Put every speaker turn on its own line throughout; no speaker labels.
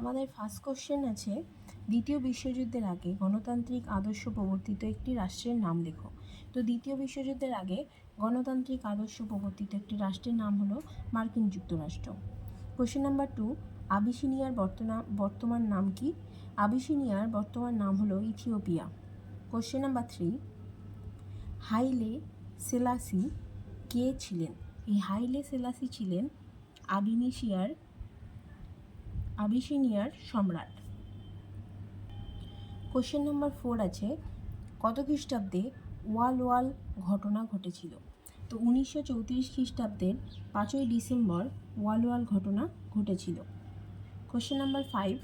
আমাদের first question আছে, দ্বিতীয় বিশ্বযুদ্ধের আগে গণতান্ত্রিক আদর্শ প্রবর্তিত একটি রাষ্ট্রের নাম লেখো। তো দ্বিতীয় বিশ্বযুদ্ধের আগে গণতান্ত্রিক আদর্শ প্রবর্তিত একটি রাষ্ট্রের নাম হলো মার্কিন যুক্তরাষ্ট্র। কোশ্চেন নাম্বার টু আবিসিনিয়ার বর্তমান বর্তমান নাম কি? আবিসিনিয়ার বর্তমান নাম হলো Ethiopia. Question number three Haile Selassie কে ছিলেন? এই হাইলে সেলাসি ছিলেন আবিনিশিয়ার আবিসিনিয়ার সম্রাট। কোশ্চেন নাম্বার ফোর আছে, কত খ্রিস্টাব্দে ওয়াল ওয়াল ঘটনা ঘটেছিল? তো উনিশশো চৌত্রিশ খ্রিস্টাব্দের পাঁচই ডিসেম্বর ওয়াল ওয়াল ঘটনা ঘটেছিল। কোশ্চেন নাম্বার ফাইভ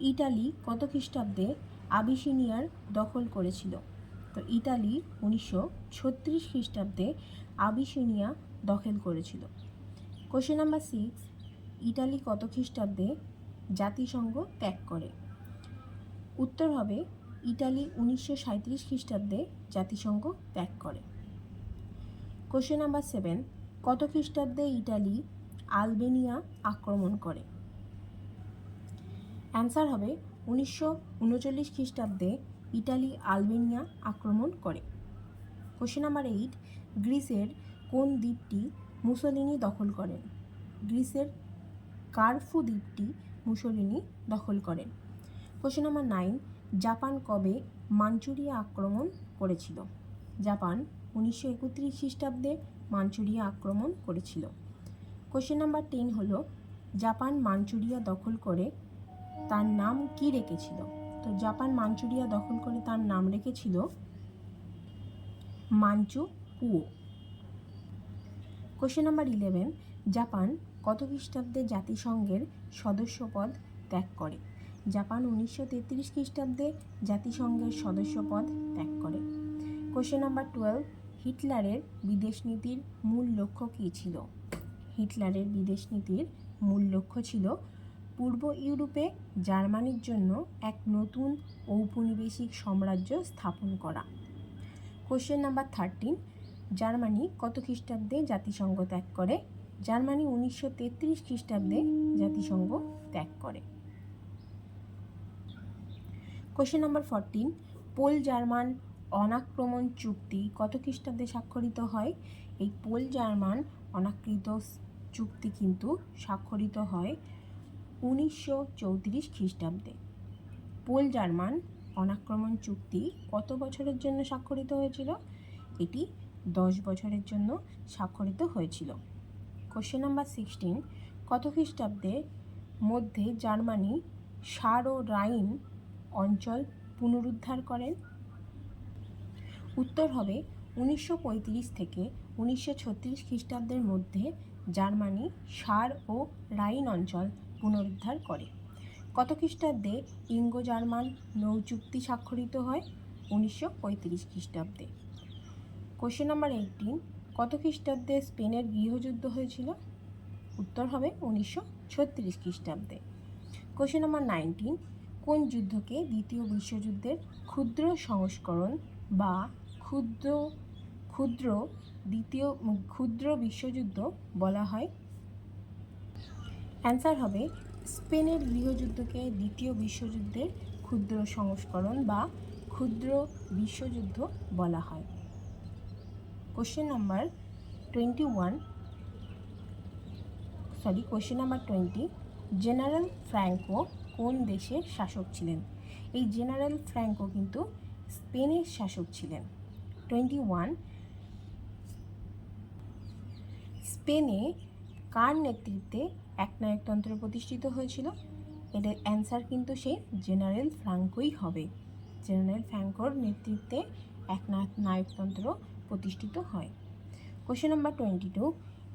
ইটালি কত খ্রিস্টাব্দে আবিসিনিয়ার দখল করেছিল? তো ইটালি উনিশশো ছত্রিশ খ্রিস্টাব্দে আবিসিনিয়া দখল করেছিল। কোশ্চেন নাম্বার সিক্স ইটালি কত খ্রিস্টাব্দে জাতিসংঘ ত্যাগ করে। উত্তর হবে, ইটালি উনিশশো সাঁত্রিশ খ্রিস্টাব্দে জাতিসংঘ ত্যাগ করে। কোশ্চেন নাম্বার সেভেন কত খ্রিস্টাব্দে ইটালি আলবেনিয়া আক্রমণ করে? অ্যান্সার হবে, উনিশশো উনচল্লিশ খ্রিস্টাব্দে ইটালি আলবেনিয়া আক্রমণ করে। কোশ্চেন নাম্বার এইট গ্রিসের কোন দ্বীপটি মুসোলিনি দখল করেন গ্রিসের কারফু দ্বীপটি মুসোলিনি দখল করেন। কোশ্চেন নাম্বার নাইন জাপান কবে মাঞ্চুরিয়া আক্রমণ করেছিল? জাপান উনিশশো একত্রিশ খ্রিস্টাব্দে মাঞ্চুরিয়া আক্রমণ করেছিল। কোশ্চেন নাম্বার টেন হলো, জাপান মাঞ্চুরিয়া দখল করে তার নাম কি রেখেছিল? তো জাপান মাঞ্চুরিয়া দখল করে তার নাম রেখেছিল মাঞ্চু কুয়ো কোশ্চেন নাম্বার ইলেভেন জাপান কত খ্রিস্টাব্দে জাতিসংঘের সদস্যপদ ত্যাগ করে? জাপান উনিশশো তেত্রিশ খ্রিস্টাব্দে জাতিসংঘের সদস্যপদ ত্যাগ করে। কোশ্চেন নাম্বার টুয়েলভ হিটলারের বিদেশ নীতির মূল লক্ষ্য কী ছিল? হিটলারের বিদেশ নীতির মূল লক্ষ্য ছিল পূর্ব ইউরোপে জার্মানির জন্য এক নতুন ঔপনিবেশিক সাম্রাজ্য স্থাপন করা। কোশ্চেন নাম্বার থার্টিন জার্মানি কত খ্রিস্টাব্দে জাতিসংঘ ত্যাগ করে? জার্মানি উনিশশো তেত্রিশ খ্রিস্টাব্দে জাতিসংঘ ত্যাগ করে। Question number fourteen Pole German অনাক্রমণ চুক্তি কত খ্রিস্টাব্দে স্বাক্ষরিত হয়? এই পোল জার্মান অনাকৃত চুক্তি কিন্তু স্বাক্ষরিত হয় উনিশশো চৌত্রিশ খ্রিস্টাব্দে। পোল জার্মান অনাক্রমণ চুক্তি কত বছরের জন্য স্বাক্ষরিত হয়েছিল? এটি দশ বছরের জন্য স্বাক্ষরিত হয়েছিল। কোশ্চেন নাম্বার সিক্সটিন কত খ্রিস্টাব্দের মধ্যে জার্মানি সার ও রাইন অঞ্চল পুনরুদ্ধার করেন উত্তর হবে, উনিশশো পঁয়ত্রিশ থেকে উনিশশো ছত্রিশ খ্রিস্টাব্দের মধ্যে জার্মানি সার ও রাইন অঞ্চল পুনরুদ্ধার করে। কত খ্রিস্টাব্দে ইঙ্গো জার্মান নৌ চুক্তি স্বাক্ষরিত হয়? উনিশশো পঁয়ত্রিশ খ্রিস্টাব্দে। কোশ্চেন নাম্বার এইটিন কত খ্রিস্টাব্দে স্পেনের গৃহযুদ্ধ হয়েছিল? উত্তর হবে উনিশশো ছত্রিশ খ্রিস্টাব্দে। কোশ্চেন নাম্বার নাইনটিন কোন যুদ্ধকে দ্বিতীয় বিশ্বযুদ্ধের ক্ষুদ্র সংস্করণ বা ক্ষুদ্র ক্ষুদ্র দ্বিতীয় ক্ষুদ্র বিশ্বযুদ্ধ বলা হয়? অ্যান্সার হবে স্পেনের গৃহযুদ্ধকে দ্বিতীয় বিশ্বযুদ্ধের ক্ষুদ্র সংস্করণ বা ক্ষুদ্র বিশ্বযুদ্ধ বলা হয়। Question number twenty one sorry question number twenty general Franco কোন দেশের শাসক ছিলেন? এই জেনারেল ফ্র্যাঙ্কো কিন্তু স্পেনের শাসক ছিলেন। টোয়েন্টি ওয়ান স্পেনে কার নেতৃত্বে একনায়কতন্ত্র প্রতিষ্ঠিত হয়েছিল? এটার অ্যান্সার কিন্তু সেই জেনারেল ফ্র্যাঙ্কোই হবে। জেনারেল ফ্র্যাঙ্কোর নেতৃত্বে একনায়ক নায়কতন্ত্র প্রতিষ্ঠিত হয়। Question number twenty two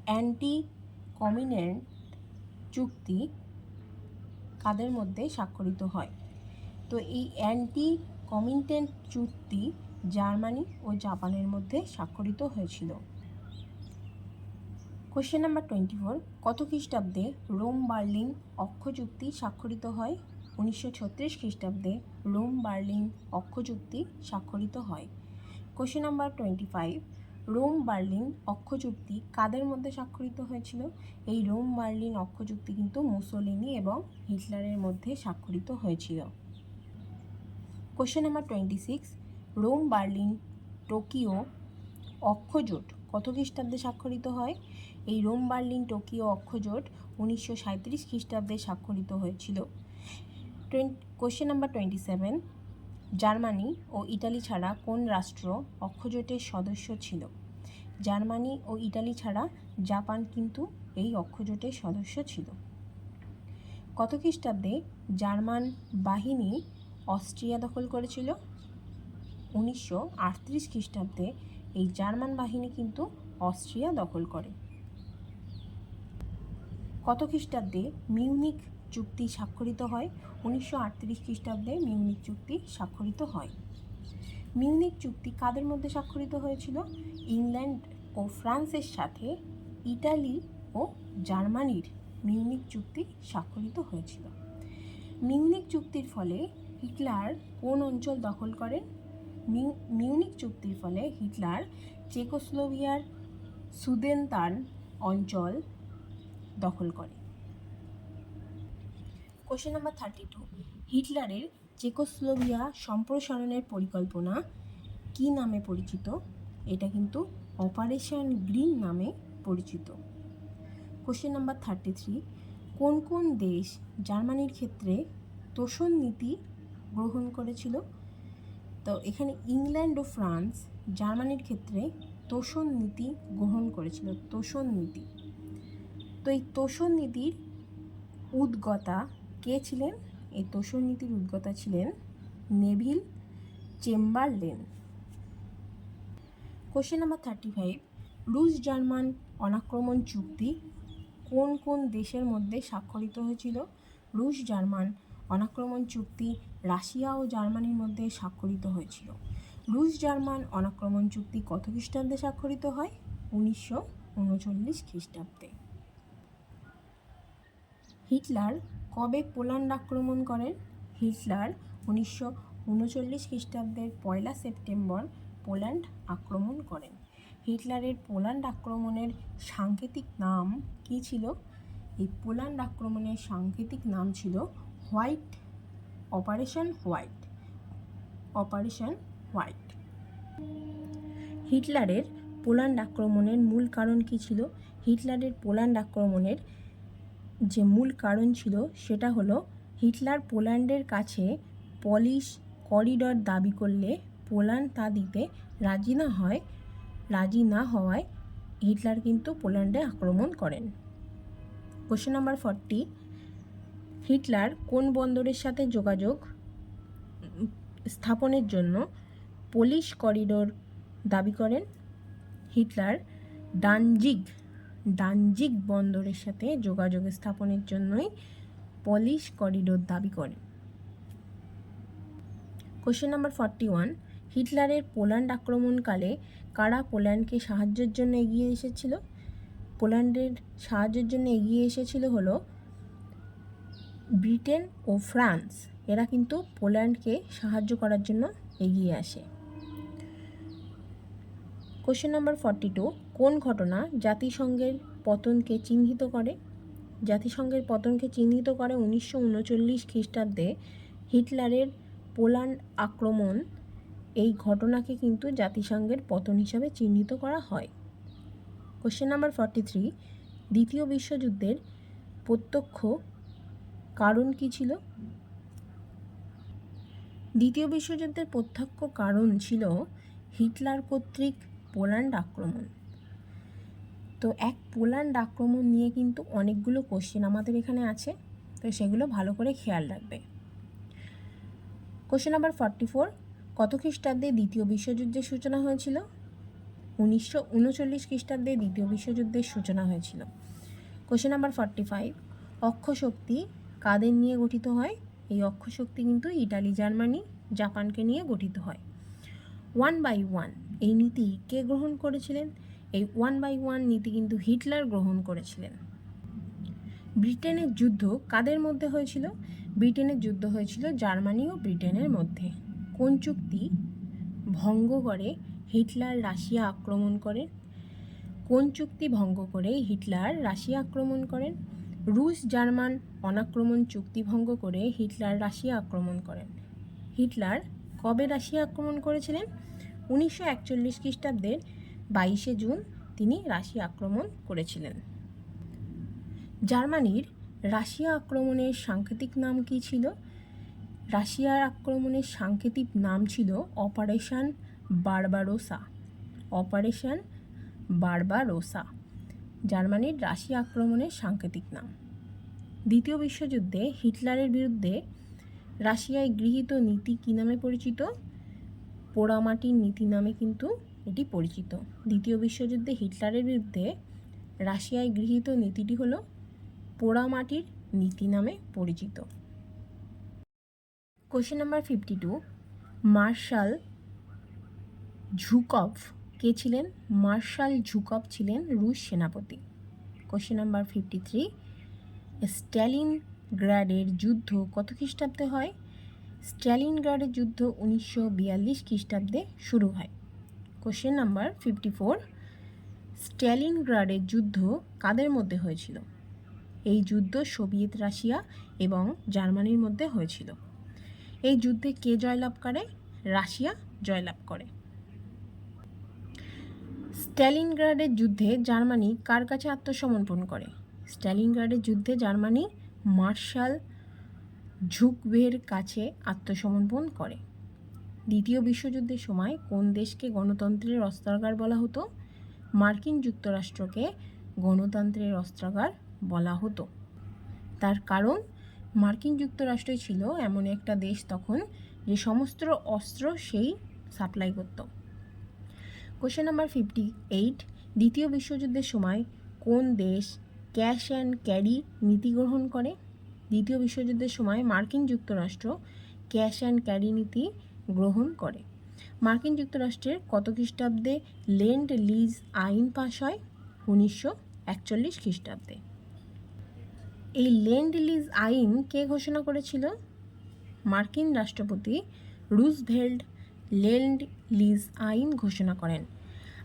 anti Comintern চুক্তি কাদের মধ্যে স্বাক্ষরিত হয়? তো এই অ্যান্টি কমিনটেন্ট চুক্তি জার্মানি ও জাপানের মধ্যে স্বাক্ষরিত হয়েছিল। কোশ্চেন নাম্বার টোয়েন্টি ফোর কত খ্রিস্টাব্দে রোম বার্লিন অক্ষ চুক্তি স্বাক্ষরিত হয়? উনিশশো ছত্রিশ খ্রিস্টাব্দে রোম বার্লিন অক্ষ চুক্তি স্বাক্ষরিত হয়। Question number twenty five Rome Berlin অক্ষ চুক্তি কাদের মধ্যে স্বাক্ষরিত হয়েছিল? এই রোম বার্লিন অক্ষ চুক্তি কিন্তু মুসোলিনি এবং হিটলারের মধ্যে স্বাক্ষরিত হয়েছিল। Question number twenty six Rome Berlin Tokyo অক্ষজোট কত খ্রিস্টাব্দে স্বাক্ষরিত হয়? এই রোম বার্লিন টোকিও অক্ষজোট উনিশশো সাঁত্রিশ খ্রিস্টাব্দে স্বাক্ষরিত হয়েছিল। Question number twenty seven Germany ও ইটালি ছাড়া কোন রাষ্ট্র অক্ষজোটের সদস্য ছিল? জার্মানি ও ইটালি ছাড়া জাপান কিন্তু এই অক্ষজোটের সদস্য ছিল। কত খ্রিস্টাব্দে জার্মান বাহিনী অস্ট্রিয়া দখল করেছিল? উনিশশো আটত্রিশ খ্রিস্টাব্দে এই জার্মান বাহিনী কিন্তু অস্ট্রিয়া দখল করে। কত খ্রিস্টাব্দে মিউনিক চুক্তি স্বাক্ষরিত হয়, উনিশশো আটত্রিশ খ্রিস্টাব্দে মিউনিক চুক্তি স্বাক্ষরিত হয়। মিউনিক চুক্তি কাদের মধ্যে স্বাক্ষরিত হয়েছিল? ইংল্যান্ড ও ফ্রান্সের সাথে ইটালি ও জার্মানির মিউনিক চুক্তি স্বাক্ষরিত হয়েছিল। মিউনিক চুক্তির ফলে হিটলার কোন অঞ্চল দখল করেন? মিউ- মিউনিক চুক্তির ফলে হিটলার চেকোস্লোভিয়ার সুদেনতান অঞ্চল দখল করে। কোশ্চেন নাম্বার থার্টি টু হিটলারের চেকোস্লোভিয়া সম্প্রসারণের পরিকল্পনা কি নামে পরিচিত? এটা কিন্তু অপারেশন গ্রিন নামে পরিচিত। কোশ্চেন নাম্বার থার্টি থ্রি কোন কোন দেশ জার্মানির ক্ষেত্রে তোষণ নীতি গ্রহণ করেছিল? তো এখানে ইংল্যান্ড ও ফ্রান্স জার্মানির ক্ষেত্রে তোষণ নীতি গ্রহণ করেছিল। তোষণ নীতি। তো এই তোষণ নীতির উদ্গতা ছিলেন? এই তোষণ নীতির উদ্গতা ছিলেন Neville Chamberlain. Question number thirty five রুশ জার্মান অনাক্রমণ চুক্তি কোন কোন দেশের মধ্যে স্বাক্ষরিত হয়েছিল? রুশ জার্মান অনাক্রমণ চুক্তি রাশিয়া ও জার্মানির মধ্যে স্বাক্ষরিত হয়েছিল। রুশ জার্মান অনাক্রমণ চুক্তি কত খ্রিস্টাব্দে স্বাক্ষরিত হয়? উনিশশো উনচল্লিশ খ্রিস্টাব্দে। হিটলার কবে পোল্যান্ড আক্রমণ করেন? হিটলার উনিশশো উনচল্লিশ খ্রিস্টাব্দের পয়লা সেপ্টেম্বর পোল্যান্ড আক্রমণ করেন। হিটলারের পোল্যান্ড আক্রমণের সাংকেতিক নাম কী ছিল? এই পোল্যান্ড আক্রমণের সাংকেতিক নাম ছিল white operation white. Operation white. হিটলারের পোল্যান্ড আক্রমণের মূল কারণ কী ছিল? হিটলারের পোল্যান্ড আক্রমণের যে মূল কারণ ছিল সেটা হলো হিটলার পোল্যান্ডের কাছে পলিশ করিডর দাবি করলে পোল্যান্ড তা দিতে রাজি না হয়, রাজি না হওয়ায় হিটলার কিন্তু পোল্যান্ডে আক্রমণ করেন। কোশ্চেন নাম্বার ফর্টি, হিটলার কোন বন্দরের সাথে যোগাযোগ স্থাপনের জন্য পলিশ করিডোর দাবি করেন? হিটলার ডানজিগ ডানজিগ বন্দরের সাথে যোগাযোগ স্থাপনের জন্যই পলিশ করিডোর দাবি করে কোশ্চেন নাম্বার ফর্টি ওয়ান হিটলারের পোল্যান্ড আক্রমণকালে কারা পোল্যান্ডকে সাহায্যের জন্য এগিয়ে এসেছিল? পোল্যান্ডের সাহায্যের জন্য এগিয়ে এসেছিল হলো ব্রিটেন ও ফ্রান্স। এরা কিন্তু পোল্যান্ডকে সাহায্য করার জন্য এগিয়ে আসে। কোশ্চেন নাম্বার ফর্টি টু কোন ঘটনা জাতিসংঘের পতনকে চিহ্নিত করে? জাতিসংঘের পতনকে চিহ্নিত করে উনিশশো উনচল্লিশ খ্রিস্টাব্দে হিটলারের পোল্যান্ড আক্রমণ। এই ঘটনাকে কিন্তু জাতিসংঘের পতন হিসাবে চিহ্নিত করা হয়। কোশ্চেন নাম্বার ফর্টি থ্রি দ্বিতীয় বিশ্বযুদ্ধের প্রত্যক্ষ কারণ কী ছিল? দ্বিতীয় বিশ্বযুদ্ধের প্রত্যক্ষ কারণ ছিল হিটলার কর্তৃক পোল্যান্ড আক্রমণ। তো এক পোল্যান্ড আক্রমণ নিয়ে কিন্তু অনেকগুলো কোশ্চেন আমাদের এখানে আছে, তো সেগুলো ভালো করে খেয়াল রাখবে। কোশ্চেন নাম্বার ফর্টি ফোর কত খ্রিস্টাব্দে দ্বিতীয় বিশ্বযুদ্ধের সূচনা হয়েছিল? উনিশশো উনচল্লিশ খ্রিস্টাব্দে দ্বিতীয় বিশ্বযুদ্ধের সূচনা হয়েছিল। কোশ্চেন নাম্বার ফর্টি ফাইভ অক্ষশক্তি কাদের নিয়ে গঠিত হয়? এই অক্ষশক্তি কিন্তু ইটালি, জার্মানি, জাপানকে নিয়ে গঠিত হয়। ওয়ান বাই ওয়ান এই নীতি কে গ্রহণ করেছিলেন? এই ওয়ান বাই ওয়ান নীতি কিন্তু হিটলার গ্রহণ করেছিলেন। ব্রিটেনের যুদ্ধ কাদের মধ্যে হয়েছিল? ব্রিটেনের যুদ্ধ হয়েছিল জার্মানি ও ব্রিটেনের মধ্যে। কোন চুক্তি? ভঙ্গ করে হিটলার রাশিয়া আক্রমণ করেন। কোন চুক্তি ভঙ্গ করে হিটলার রাশিয়া আক্রমণ করেন? রুশ জার্মান অনাক্রমণ চুক্তি ভঙ্গ করে হিটলার রাশিয়া আক্রমণ করেন। হিটলার কবে রাশিয়া আক্রমণ করেছিলেন? উনিশশো একচল্লিশ খ্রিস্টাব্দের বাইশে জুন তিনি রাশিয়া আক্রমণ করেছিলেন। জার্মানির রাশিয়া আক্রমণের সাংকেতিক নাম কী ছিল? রাশিয়ার আক্রমণের সাংকেতিক নাম ছিল অপারেশন বারবারোসা। অপারেশন বারবারোসা, জার্মানির রাশিয়া আক্রমণের সাংকেতিক নাম। দ্বিতীয় বিশ্বযুদ্ধে হিটলারের বিরুদ্ধে রাশিয়ায় গৃহীত নীতি কী নামে পরিচিত? পোড়ামাটির নীতি নামে কিন্তু এটি পরিচিত। দ্বিতীয় বিশ্বযুদ্ধে হিটলারের বিরুদ্ধে রাশিয়ায় গৃহীত নীতিটি হলো পোড়ামাটির নীতি নামে পরিচিত। Question number fifty two marshal Zhukov কে ছিলেন? মার্শাল ঝুকভ ছিলেন রুশ সেনাপতি। কোশ্চেন নাম্বার ফিফটি থ্রি স্ট্যালিন গ্রাডের যুদ্ধ কত খ্রিস্টাব্দে হয়? স্ট্যালিনগ্রাডের যুদ্ধ উনিশশো বিয়াল্লিশ খ্রিস্টাব্দে শুরু হয়। কোশ্চেন নাম্বার ফিফটি ফোর স্ট্যালিনগ্রাডের যুদ্ধ কাদের মধ্যে হয়েছিল? এই যুদ্ধ সোভিয়েত রাশিয়া এবং জার্মানির মধ্যে হয়েছিল। এই যুদ্ধে কে জয়লাভ করে? রাশিয়া জয়লাভ করে। স্ট্যালিনগ্রাডের যুদ্ধে জার্মানি কার কাছে আত্মসমর্পণ করে? স্ট্যালিনগ্রাডের যুদ্ধে জার্মানি মার্শাল ঝুকভের কাছে আত্মসমর্পণ করে। দ্বিতীয় বিশ্বযুদ্ধের সময় কোন দেশকে গণতন্ত্রের অস্ত্রাগার বলা হতো? মার্কিন যুক্তরাষ্ট্রকে গণতন্ত্রের অস্ত্রাগার বলা হতো। তার কারণ, মার্কিন যুক্তরাষ্ট্রই ছিল এমন একটা দেশ তখন যে সমস্ত অস্ত্র সেই সাপ্লাই করত। কোশ্চেন নাম্বার ফিফটি এইট দ্বিতীয় বিশ্বযুদ্ধের সময় কোন দেশ ক্যাশ অ্যান্ড ক্যারি নীতি গ্রহণ করে? দ্বিতীয় বিশ্বযুদ্ধের সময় মার্কিন যুক্তরাষ্ট্র ক্যাশ অ্যান্ড ক্যারি নীতি গ্রহণ করে। মার্কিন যুক্তরাষ্ট্রের কত খ্রিস্টাব্দে লেন্ড লিজ আইন পাশ হয়? উনিশশো একচল্লিশ খ্রিস্টাব্দে। এই লেন্ড লিজ আইন কে ঘোষণা করেছিল? মার্কিন রাষ্ট্রপতি রুজভেল্ড লেন্ড লিজ আইন ঘোষণা করেন।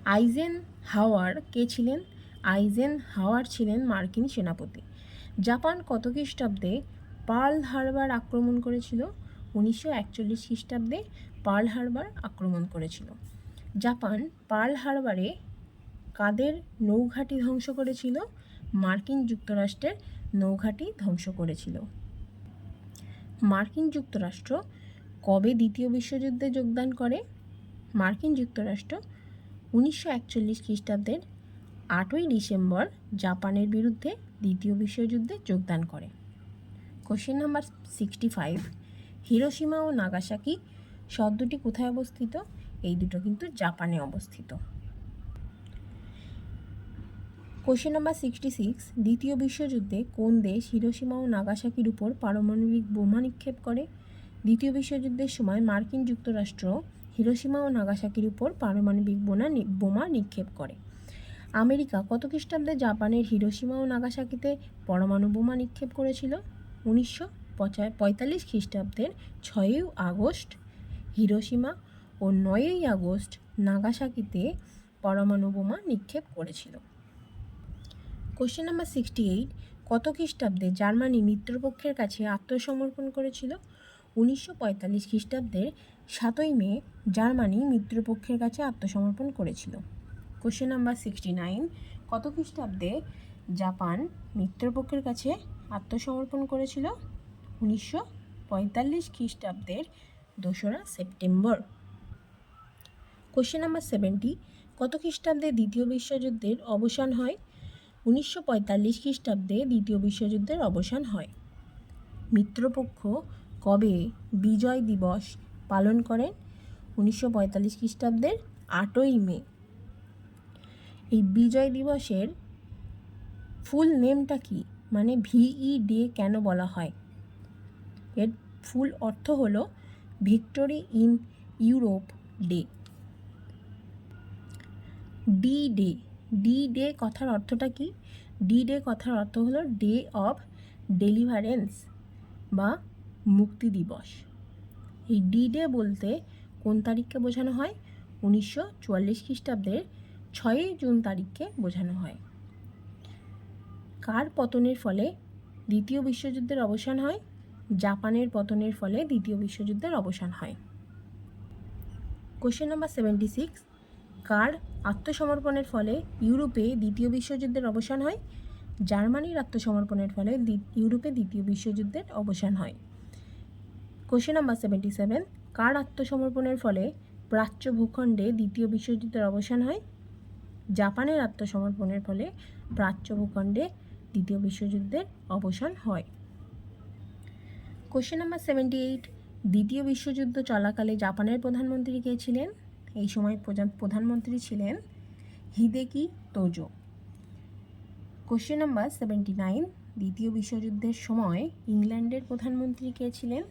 আইজেন হাওয়ার কে ছিলেন? আইজেন হাওয়ার ছিলেন মার্কিন সেনাপতি। জাপান কত খ্রিস্টাব্দে পার্ল হারবার আক্রমণ করেছিল? উনিশশো একচল্লিশ খ্রিস্টাব্দে পার্ল হারবার আক্রমণ করেছিল। জাপান পার্ল হারবারে কাদের নৌঘাঁটি ধ্বংস করেছিল? মার্কিন যুক্তরাষ্ট্রের নৌঘাঁটি ধ্বংস করেছিল। মার্কিন যুক্তরাষ্ট্র কবে দ্বিতীয় বিশ্বযুদ্ধে যোগদান করে? মার্কিন যুক্তরাষ্ট্র উনিশশো একচল্লিশ খ্রিস্টাব্দের আটই ডিসেম্বর জাপানের বিরুদ্ধে দ্বিতীয় বিশ্বযুদ্ধে যোগদান করে। Question number sixty five Hiroshima ও নাগাসাকি শব্দটি কোথায় অবস্থিত? এই দুটো কিন্তু জাপানে অবস্থিত। কোশ্চেন নাম্বার সিক্সটি সিক্স দ্বিতীয় বিশ্বযুদ্ধে কোন দেশ হিরোসীমা ও নাগাসাকির উপর পারমাণবিক বোমা নিক্ষেপ করে? দ্বিতীয় বিশ্বযুদ্ধের সময় মার্কিন যুক্তরাষ্ট্র হিরোসীমা ও নাগাসাকির উপর পারমাণবিক বোনা বোমা নিক্ষেপ করে। আমেরিকা কত খ্রিস্টাব্দে জাপানের হিরোসীমা ও নাগাসাকিতে পরমাণু বোমা নিক্ষেপ করেছিল? উনিশশো পঁয়তাল্লিশ খ্রিস্টাব্দের ছয়ই আগস্ট হিরোসীমা ও নয়ই আগস্ট নাগাসাকিতে পরমাণু বোমা নিক্ষেপ করেছিল। কোশ্চেন নাম্বার সিক্সটি এইট কত খ্রিস্টাব্দে জার্মানি মিত্রপক্ষের কাছে আত্মসমর্পণ করেছিল? উনিশশো পঁয়তাল্লিশ খ্রিস্টাব্দের সাতই মে জার্মানি মিত্রপক্ষের কাছে আত্মসমর্পণ করেছিল। কোশ্চেন নাম্বার সিক্সটি নাইন কত খ্রিস্টাব্দে জাপান মিত্রপক্ষের কাছে আত্মসমর্পণ করেছিল? উনিশশো পঁয়তাল্লিশ খ্রিস্টাব্দের দোসরা সেপ্টেম্বর। কোশ্চেন নাম্বার সেভেন্টি কত খ্রিস্টাব্দে দ্বিতীয় বিশ্বযুদ্ধের অবসান হয়? উনিশশো পঁয়তাল্লিশ খ্রিস্টাব্দে দ্বিতীয় বিশ্বযুদ্ধের অবসান হয়। মিত্রপক্ষ কবে বিজয় দিবস পালন করেন? উনিশশো পঁয়তাল্লিশ খ্রিস্টাব্দের আটই মে। এই বিজয় দিবসের ফুল নেমটা কি? মানে ভিই ডে কেন বলা হয়? এর ফুল অর্থ হলো victory in Europe day. D day D day কথার অর্থটা কি? ডি ডে কথার অর্থ হলো ডে অফ ডেলিভারেন্স বা মুক্তি দিবস। এই ডি ডে বলতে কোন তারিখকে বোঝানো হয়? উনিশশো চুয়াল্লিশ খ্রিস্টাব্দের ছয়ই জুন তারিখকে বোঝানো হয়। কার পতনের ফলে দ্বিতীয় বিশ্বযুদ্ধের অবসান হয়? জাপানের পতনের ফলে দ্বিতীয় বিশ্বযুদ্ধের অবসান হয়। কোশ্চেন নাম্বার সেভেন্টি সিক্স কার আত্মসমর্পণের ফলে ইউরোপে দ্বিতীয় বিশ্বযুদ্ধের অবসান হয়? জার্মানির আত্মসমর্পণের ফলে ইউরোপে দ্বিতীয় বিশ্বযুদ্ধের অবসান হয়। কোশ্চেন নাম্বার সেভেন্টি সেভেন কার আত্মসমর্পণের ফলে প্রাচ্য ভূখণ্ডে দ্বিতীয় বিশ্বযুদ্ধের অবসান হয়? জাপানের আত্মসমর্পণের ফলে প্রাচ্য ভূখণ্ডে দ্বিতীয় বিশ্বযুদ্ধের অবসান হয়। কোশ্চেন নাম্বার সেভেন্টি এইট দ্বিতীয় বিশ্বযুদ্ধ চলাকালে জাপানের প্রধানমন্ত্রী কে ছিলেন? এই সময় প্রধানমন্ত্রী ছিলেন Hideki Tojo. Question number seventy nine দ্বিতীয় বিশ্বযুদ্ধের সময় ইংল্যান্ডের প্রধানমন্ত্রী কে ছিলেন?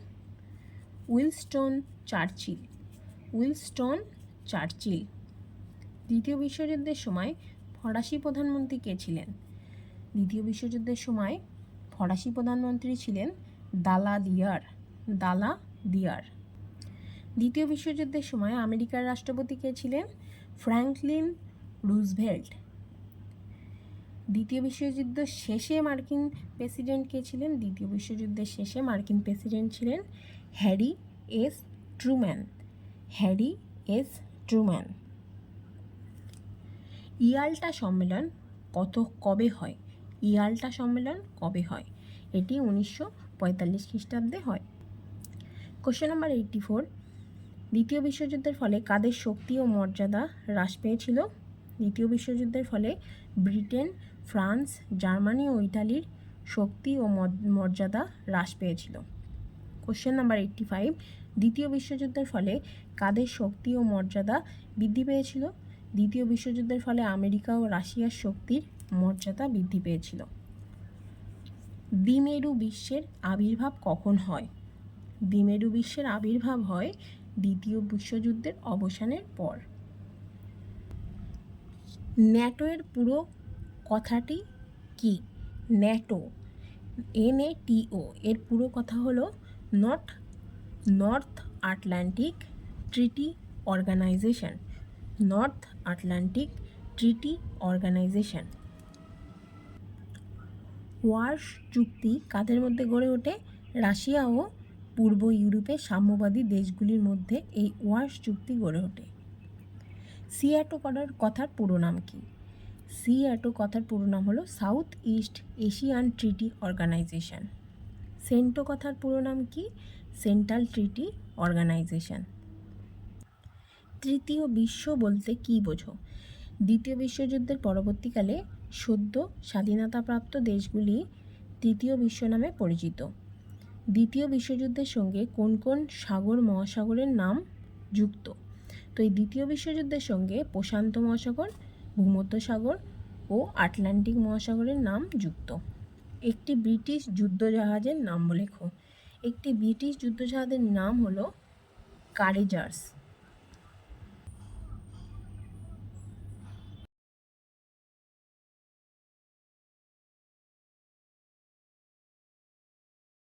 Winston Churchill. Winston Churchill. দ্বিতীয় বিশ্বযুদ্ধের সময় ফরাসি প্রধানমন্ত্রী কে ছিলেন? দ্বিতীয় বিশ্বযুদ্ধের সময় ফরাসি প্রধানমন্ত্রী ছিলেন দালা দিয়ার দালা দিয়ার দ্বিতীয় বিশ্বযুদ্ধের সময় আমেরিকার রাষ্ট্রপতি কে ছিলেন? Franklin Roosevelt. দ্বিতীয় বিশ্বযুদ্ধ শেষে মার্কিন প্রেসিডেন্ট কে ছিলেন? দ্বিতীয় বিশ্বযুদ্ধের শেষে মার্কিন প্রেসিডেন্ট ছিলেন Harry S Truman. Harry S Truman. Yalta সম্মেলন কত, কবে হয়? ইয়াল্টা সম্মেলন কবে হয়? এটি উনিশশো পঁয়তাল্লিশ খ্রিস্টাব্দে হয়। কোশ্চেন নাম্বার এইটটি ফোর দ্বিতীয় বিশ্বযুদ্ধের ফলে কাদের শক্তি ও মর্যাদা হ্রাস পেয়েছিল? দ্বিতীয় বিশ্বযুদ্ধের ফলে ব্রিটেন, ফ্রান্স, জার্মানি ও ইটালির শক্তি ও মর্যাদা হ্রাস পেয়েছিল। কোশ্চেন নাম্বার এইটটি ফাইভ দ্বিতীয় বিশ্বযুদ্ধের ফলে কাদের শক্তি ও মর্যাদা বৃদ্ধি পেয়েছিল? দ্বিতীয় বিশ্বযুদ্ধের ফলে আমেরিকা ও রাশিয়ার শক্তির মর্যাদা বৃদ্ধি পেয়েছিল। দ্বিমেরু বিশ্বের আবির্ভাব কখন হয়? দ্বিমেরু বিশ্বের আবির্ভাব হয় দ্বিতীয় বিশ্বযুদ্ধের অবসানের পর। ন্যাটো এর পুরো কথাটি কি? ন্যাটো, এন এ ও, এর পুরো কথা হলো north north Atlantic treaty organisation. North Atlantic treaty organisation. Warsaw চুক্তি কাদের মধ্যে গড়ে ওঠে? রাশিয়া ও পূর্ব ইউরোপে সাম্যবাদী দেশগুলির মধ্যে এই ওয়ার্স চুক্তি গড়ে ওঠে। সিয়াটো করার কথার পুরো নাম কি? সিয়াটো কথার পুরো নাম হলো south east Asian treaty organisation. CENTO কথার পুরো নাম কি? Central treaty organisation. তৃতীয় বিশ্ব বলতে কী বোঝো? দ্বিতীয় বিশ্বযুদ্ধের পরবর্তীকালে সদ্য স্বাধীনতাপ্রাপ্ত দেশগুলি তৃতীয় বিশ্ব নামে পরিচিত। দ্বিতীয় বিশ্বযুদ্ধের সঙ্গে কোন কোন সাগর মহাসাগরের নাম যুক্ত? তো এই দ্বিতীয় বিশ্বযুদ্ধের সঙ্গে প্রশান্ত মহাসাগর ভূমধ্যসাগর ও আটলান্টিক মহাসাগরের নাম যুক্ত। একটি ব্রিটিশ যুদ্ধজাহাজের নাম লেখো। একটি ব্রিটিশ যুদ্ধজাহাজের নাম হলো কারেজার্স।